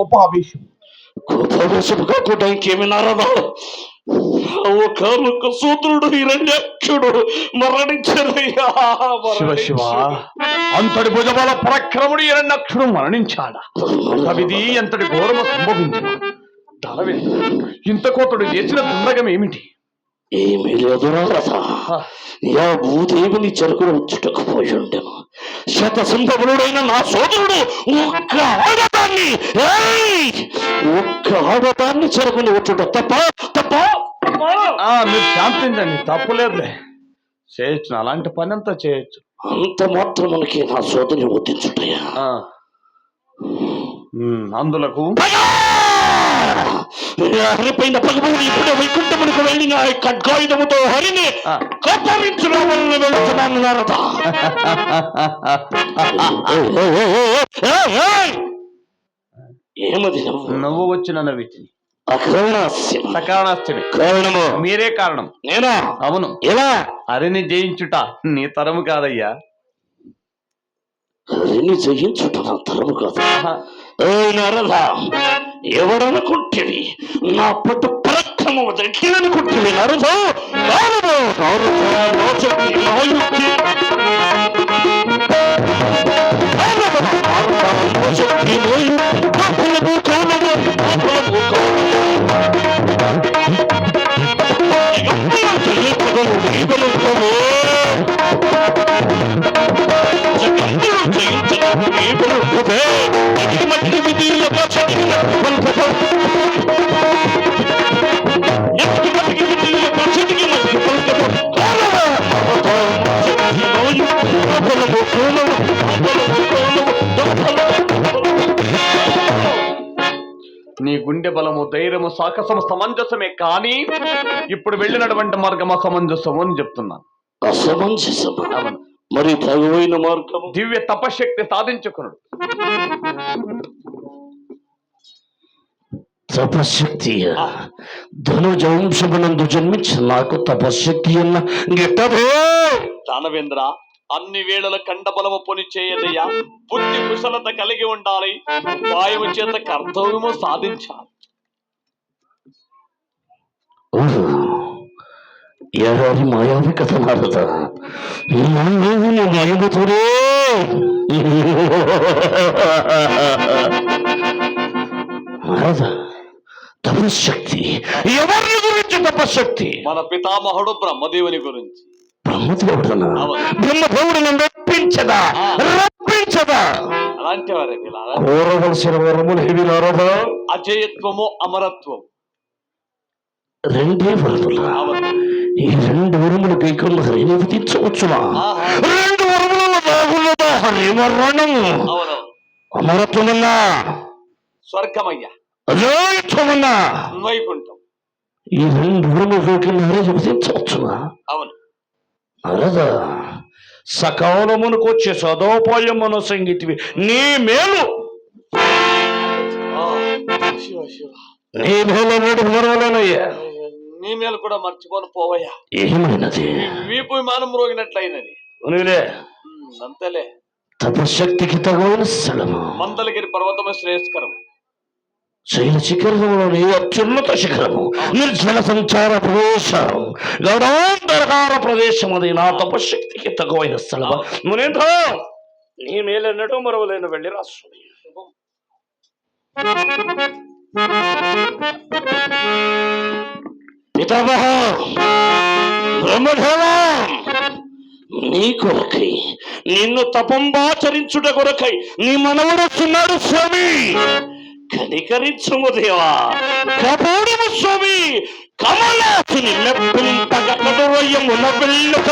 కోపావేశం. కోపవేశము కాకుండా ఇంకేమి నారదా ఒకనొక సూత్రుడు శివ శివ. అంతటి భుజబల పరక్రముడు ఎన్నక్షుడు మరణించాడా? కవిది అంతటి ఘోరము సంభవించిన ధనవేంద్ర ఇంత కోతడు చేసిన దుండగం ఏమిటి? ఏమీ లేదు నారదా యా భూదేవిని చెరుకును ఉంచుటకు పోయి ఉండెను శత సంభవుడైన నా సోదరుడు ఒక్క ఆడదాన్ని. ఏయ్! ఒక్క ఆడదాన్ని చెరుకుని ఉంచుట తప్ప తప్ప? మీరు శాంతించండి తప్పులేదులే చేయొచ్చు అలాంటి పని అంతా చేయొచ్చు. అంత మాత్రం మనకి నా సోదరిని. ఉమ్, అందులకు హరిపైన పగబడి ఇప్పుడే వైకుంఠమునికి వెళ్ళిన ఖడ్గాయుధముతో హరిని వలన వెళ్తున్నాను నారద. ఏమది నువ్వు? వచ్చిన వీటిని. కారణము? మీరే కారణం. నేనా? అవును. ఎలా? హరిని జయించుట నీ తరము కాదయ్యా. హరిని జయించుట నా తరము కాదు. నారద. ఎవడనుకుంటేవి నా పట్టు పరక్రమం దక్కిననుకుంటేవి నరద నారద నారద నీ గుండె బలము ధైర్యము సాహసము సమంజసమే కానీ ఇప్పుడు వెళ్ళినటువంటి మార్గం అసమంజసము అని చెప్తున్నాను. అసమంజసమా మరి తగువైన మార్గము? దివ్య తపశక్తి సాధించుకున్నాడు. తపశక్తి. ధనుజవంశమునందు జన్మించిన నాకు తపశక్తి అన్న. గిట్టదే దానవేంద్ర అన్ని వేళల కండబలము పొని చేయదయ్యా బుద్ధి కుశలత కలిగి ఉండాలి. వాయువు చేత కర్తవ్యము సాధించాలి. ఏడాది మాయావి కథ నారద. తపశక్తి ఎవరిని గురించి తపశక్తి మన పితామహుడు బ్రహ్మదేవుని గురించి. బ్రహ్మదేవుడు నన్ను రప్పించదా? రప్పించదా? కోరవలసిన వరములు నారద? అజయత్వము అమరత్వం రెండే వరములు. ఈ రెండు వరములు కైకొన్న హరిని విధించవచ్చునా ఆహా. రెండు వరములలో బాగున్నదా? హరిమరణము అమరత్వమన్నా? స్వర్గమయ్యా. అజయత్వమన్నా వైకుంఠం. ఈ రెండు వరములు విధించవచ్చునా అవును. అనదా సకాలమునకు వచ్చే సదోపాయమున సంగీతివి. నీ మేలు. నీ మేలు నీ మేలు కూడా మర్చిపోను పోవయ్యా. ఏమైనది? వీపు విమానం రోగినట్లయినది ఉమ్, అంతేలే. తపశక్తికి తగవని స్థలము. మందలగిరి పర్వతమే శ్రేయస్కరం శైల శిఖరంలోని అత్యున్నత శిఖరము. నిర్జల సంచార ప్రదేశం గౌరవాంతరకార ప్రదేశం అది నా తపశక్తికి తగువైన స్థలము. మునీంద్ర నీ మేలన్నట్టు మరవలేను వెళ్ళి పితామహ బ్రహ్మదేవ నీ కొరకై నిన్ను తపంబాచరించుట కొరకై నీ మనవడు వస్తున్నాడు స్వామి. కనికరించుము దేవా. కపూడము స్వామి కమలాసుని మెప్పింపగ కడువయ్యమున వెళ్ళుక